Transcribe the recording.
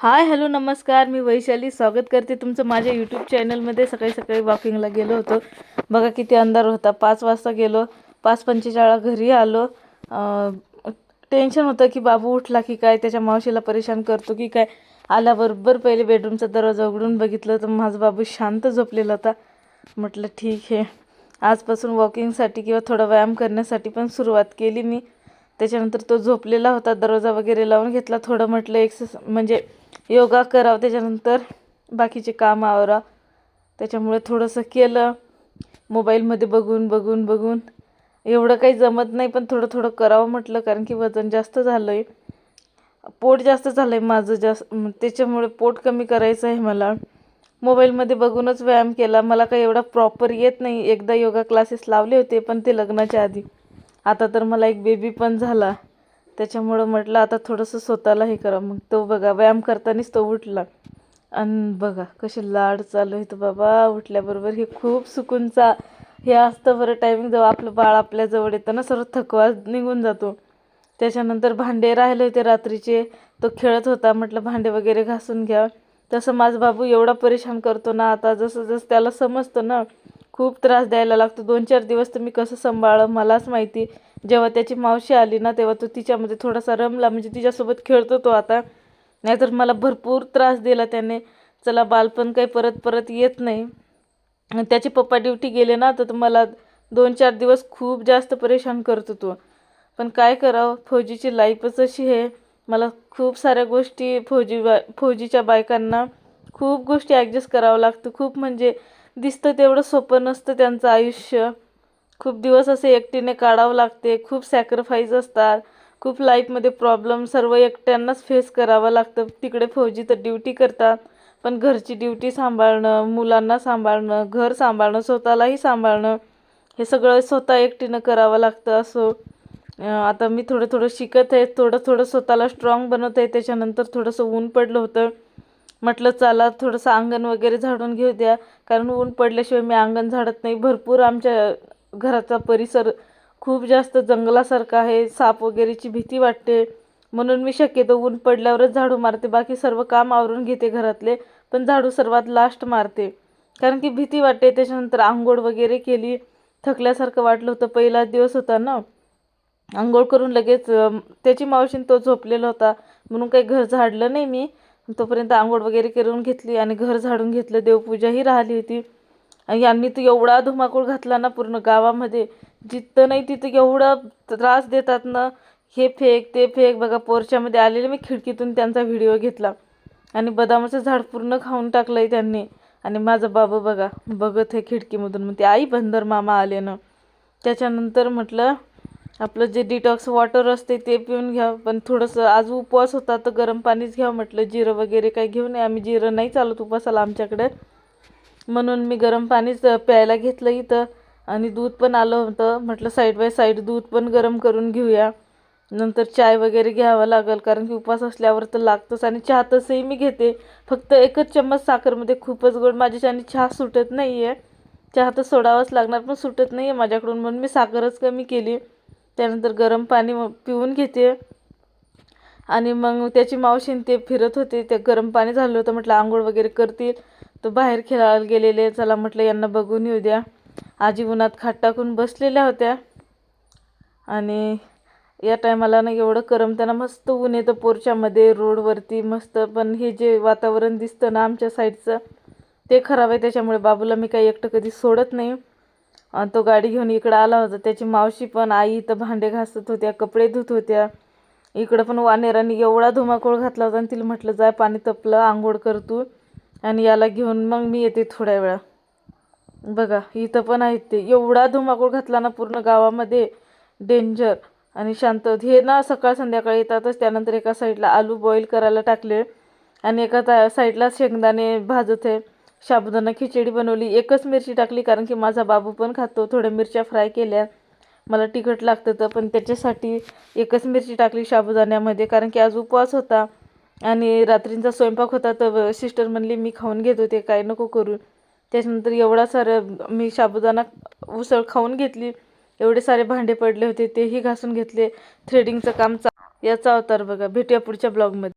Hi hello नमस्कार. मी वैशाली. स्वागत करते तुमचं माझ्या यूट्यूब चॅनलमध्ये. सकाळी सकाळी वॉकिंगला गेलो होतो. बघा किती अंधार होता. पाच वाजता गेलो. पाच पंचेचाळला घरी आलो. टेन्शन होतं की बाबू उठला की काय? त्याच्या मावशीला परेशान करतो की काय? आल्याबरोबर पहिले बेडरूमचा दरवाजा उघडून बघितलं तर माझा बाबू शांत झोपलेला होता. म्हटलं ठीक आहे. आजपासून वॉकिंगसाठी किंवा थोडा व्यायाम करण्यासाठी पण सुरुवात केली मी. त्याच्यानंतर तो झोपलेला होता. दरवाजा वगैरे लावून घेतला. थोडं म्हटलं एक्सस म्हणजे योगा करावं त्याच्यानंतर बाकीचे काम आवरा. त्याच्यामुळे थोडंसं केलं. मोबाईलमध्ये बघून बघून बघून. एवढं काही जमत नाही पण थोडं थोडं करावं म्हटलं कारण की वजन जास्त झालं आहे पोट जास्त झालं आहे माझं जास्त. त्याच्यामुळे पोट कमी करायचं आहे मला. मोबाईलमध्ये बघूनच व्यायाम केला. मला काही एवढा प्रॉपर येत नाही. एकदा योगा क्लासेस लावले होते पण ते लग्नाच्या आधी. आता तर मला एक बेबी पण झाला. त्याच्यामुळं म्हटलं आता थोडंसं स्वतःला हे करा मग तो बघा व्यायाम करतानाच तो उठला. आणि बघा कसे लाड चालू आहे. तर बाबा उठल्याबरोबर हे खूप सुकूनचा हे असतं बरं टायमिंग जेव्हा आपलं बाळ आपल्याजवळ येतं ना सर्व थकवा निघून जातो. त्याच्यानंतर भांडे राहिले होते रात्रीचे. तो खेळत होता म्हटलं भांडे वगैरे घासून घ्या. तसं माझा बाबू एवढा परेशान करतो ना आता जसं जसं त्याला समजतं ना खूप त्रास द्यायला लागतो. दोन चार दिवस तर मी कसं सांभाळं मलाच माहिती. जेव्हा त्याची मावशी आली ना तेव्हा तो तिच्यामध्ये थोडासा रमला. म्हणजे तिच्यासोबत खेळतो तो आता. नाहीतर मला भरपूर त्रास दिला त्याने. चला बालपण काही परत परत येत नाही. आणि त्याचे पप्पा ड्युटी गेले ना तर मला दोन चार दिवस खूप जास्त परेशान करतो तो. पण काय करावं? फौजीची लाईफच अशी आहे. मला खूप साऱ्या गोष्टी फौजी बा फौजीच्या बायकांना खूप गोष्टी ॲडजस्ट करावं लागतं. खूप म्हणजे दिसतं तेवढं सोपं नसतं त्यांचं आयुष्य. खूप दिवस असे एकटीने काढावं लागते खूप सॅक्रिफाईस असतात खूप लाईफमध्ये प्रॉब्लेम सर्व एकट्यांनाच फेस करावं लागतं. तिकडे फौजी तर ड्युटी करतात पण घरची ड्युटी सांभाळणं मुलांना सांभाळणं घर सांभाळणं स्वतःलाही सांभाळणं हे सगळं स्वतः एकटीनं करावं लागतं असो. आता मी थोडं थोडं शिकत आहे थोडं थोडं स्वतःला स्ट्रॉंग बनवत आहे त्याच्यानंतर थोडंसं ऊन पडलं होतं. म्हटलं चला थोडंसं अंगण वगैरे झाडून घेऊ द्या. कारण ऊन पडल्याशिवाय मी अंगण झाडत नाही. भरपूर आमच्या घराचा परिसर खूप जास्त जंगलासारखा आहे. साप वगैरेची भीती वाटते. म्हणून मी शक्यतो ऊन पडल्यावरच झाडू मारते. बाकी सर्व काम आवरून घेते घरातले पण झाडू सर्वात लास्ट मारते. कारण की भीती वाटते. त्याच्यानंतर आंघोळ वगैरे केली. थकल्यासारखं वाटलं होतं. पहिला दिवस होता ना. आंघोळ करून लगेच त्याची मावशीन तो झोपलेला होता. म्हणून काही घर झाडलं नाही मी. तोपर्यंत आंघोळ वगैरे करून घेतली आणि घर झाडून घेतलं. देवपूजाही राहिली होती. यांनी तर एवढा धुमाकूळ घातला ना पूर्ण गावामध्ये. जिथं नाही तिथं एवढा त्रास देतात ना. हे फेक ते फेक. बघा पोरच्यामध्ये आलेले मी खिडकीतून त्यांचा व्हिडिओ घेतला. आणि बदामाचं झाड पूर्ण खाऊन टाकलं आहे त्यांनी. आणि माझं बाबा बघा बघत आहे खिडकीमधून. मग ते आई बंदर मामा आले ना. त्याच्यानंतर म्हटलं आपलं जे डिटॉक्स वॉटर असते ते पिऊन घ्या. पण थोडंसं आज उपवास होता तर गरम पाणीच घ्या म्हटलं. जिरं वगैरे काही घेऊ नये आम्ही जिरं नाही चालत उपवासाला आमच्याकडे. म्हणून मी गरम पाणीच प्यायला घेतलं इथं. आणि दूध पण आलं होतं. म्हटलं साईड बाय साईड दूध पण गरम करून घेऊया. नंतर चाय वगैरे घ्यावं लागेल. कारण की उपवास असल्यावर तर लागतंच. आणि चहा तसंही मी घेते. फक्त एकच चम्मच साखरमध्ये खूपच गोड. माझ्याच्याने चहा सुटत नाही आहे चहा तर सोडावाच लागणार पण सुटत नाही आहे माझ्याकडून. म्हणून मी साखरच कमी केली. त्यानंतर गरम पाणी पिऊन घेते. आणि मग त्याची मावशी ते फिरत होते. ते गरम पाणी झालं होतं. म्हटलं आंघोळ वगैरे करतील. तर बाहेर खेळायला गेलेले. चला म्हटलं यांना बघून येऊ द्या आजी उन्हात खाट टाकून बसलेल्या होत्या. आणि या टायमाला ना एवढं करमताना मस्त ऊन येतं पोरच्यामध्ये रोडवरती मस्त. पण हे जे वातावरण दिसतं ना आमच्या साईडचं ते खराब आहे. त्याच्यामुळे बाबूला मी काही एकटं कधी सोडत नाही. तो गाडी घेऊन इकडं आला होता. त्याची मावशी पण आई इथं भांडे घासत होत्या कपडे धुत होत्या. इकडं पण वानेरांनी एवढा धुमाकूळ घातला होता आणि तिला म्हटलं जाय पाणी तपलं आंघोळ कर तू आणि याला घेऊन मग मी येते थोड्या वेळा. बघा इथं पण आहेत ते. एवढा धुमाकूळ घातला ना पूर्ण गावामध्ये. डेंजर. आणि शांत. हे ना सकाळ संध्याकाळी येतातच. त्यानंतर एका साईडला आलू बॉईल करायला टाकले. आणि एका त्या साईडला शेंगदाणे भाजत आहे. साबुदाणा खिचडी बनवली एकच मिरची टाकली कारण की माझा बाबू पण खातो थोड्या मिरच्या फ्राय केल्या. मला तिखट लागतं तर पण त्याच्यासाठी एकच मिरची टाकली साबुदाण्यामध्ये कारण की आज उपवास होता आणि रात्रींचा स्वयंपाक होता तर सिस्टर म्हणली मी खाऊन घेत होते काय नको करू. त्याच्यानंतर एवढा सारं मी साबुदाणा उसळ खाऊन घेतली. एवढे सारे भांडे पडले होते तेही घासून घेतले. थ्रेडिंगचं काम चा याचा अवतार बघा. भेटूया पुढच्या ब्लॉगमध्ये.